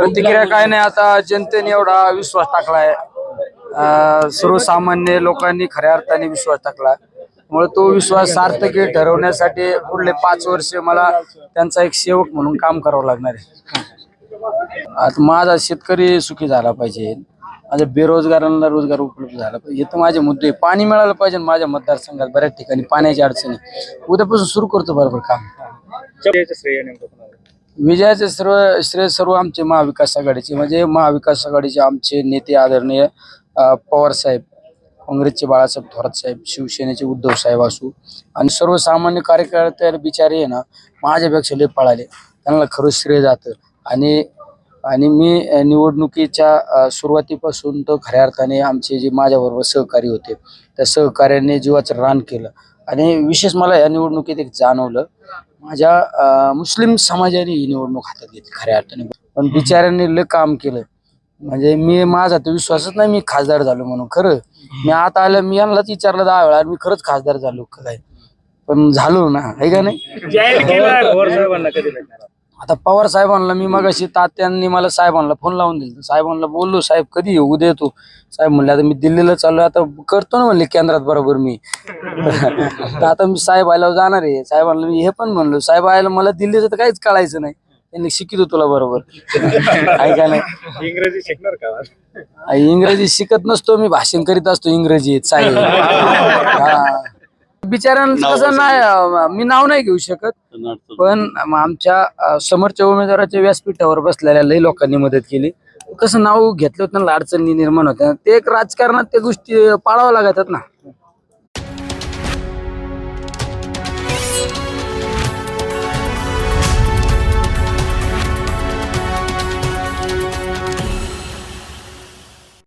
प्रतिक्रिया काय नाही आता जनतेने एवढा विश्वास टाकलाय. अं, सर्वसामान्य लोकांनी खऱ्या अर्थाने विश्वास टाकला त्यामुळे तो विश्वास सार्थकी ठरवण्यासाठी पुढले पाच वर्ष मला त्यांचा एक सेवक म्हणून काम करावं लागणार आहे. आता माझा शेतकरी सुखी झाला पाहिजे. माझ्या बेरोजगारांना रोजगार उपलब्ध झाला पाहिजे. हे तर माझे मुद्दे आहे. पाणी मिळालं पाहिजे माझ्या मतदारसंघात बऱ्याच ठिकाणी पाण्याची अडचणी उद्यापासून सुरू करतो बरोबर काम. श्रेय नेमकं विजयाचे सर्व श्रेय सर्व आमचे महाविकास आघाडीचे म्हणजे महाविकास आघाडीचे आमचे नेते आदरणीय पवार साहेब काँग्रेसचे बाळासाहेब थोरात साहेब शिवसेनेचे उद्धव साहेब असू आणि सर्वसामान्य कार्यकर्ते बिचारे आहे ना माझ्यापेक्षा लय पळाले. त्यांना खरंच श्रेय जातं. आणि आणि मी निवडणुकीच्या सुरुवातीपासून तर खऱ्या अर्थाने आमचे जे माझ्याबरोबर सहकारी होते त्या सहकार्याने जीवाचं रान केलं. आणि विशेष मला या निवडणुकीत एक जाणवलं माझ्या मुस्लिम समाजाने ही निवडणूक हातात घेतली खऱ्या अर्थाने. पण बिचाऱ्यांनी लय काम केलं. म्हणजे मी माझा तर विश्वासच नाही मी खासदार झालो म्हणून खरं. मी आता आलं मी यांनाच विचारलं दहा वेळा आणि मी खरंच खासदार झालो का काय? पण झालो ना आहे का नाही? आता पवार साहेबांना मी मगाशी तात्यांनी मला साहेबांना फोन लावून दिला. साहेबांना बोललो साहेब कधी येऊ उद्या येतो साहेब म्हणले आता मी दिल्लीला चाललो आता करतो ना म्हणले केंद्रात बरोबर मी. तर आता मी साहेब आल्यावर जाणार आहे. साहेबांना मी हे पण म्हणलो साहेब आयला मला दिल्लीचं तर काहीच कळायचं नाही. त्यांनी शिकितो तुला बरोबर. आहे का नाही इंग्रजी शिकणार का? इंग्रजी शिकत नसतो मी भाषण करीत असतो इंग्रजीत साहेब. हा. बिचाऱ्यांचं कसं नाही मी नाव नाही घेऊ शकत. पण आमच्या समोरच्या उमेदवाराच्या व्यासपीठावर बसलेल्या लई लोकांनी मदत केली. कसं नाव घेतलं त्यांना अडचणी निर्माण होत्या. ते एक राजकारणात त्या गोष्टी पाळावं लागतात ना.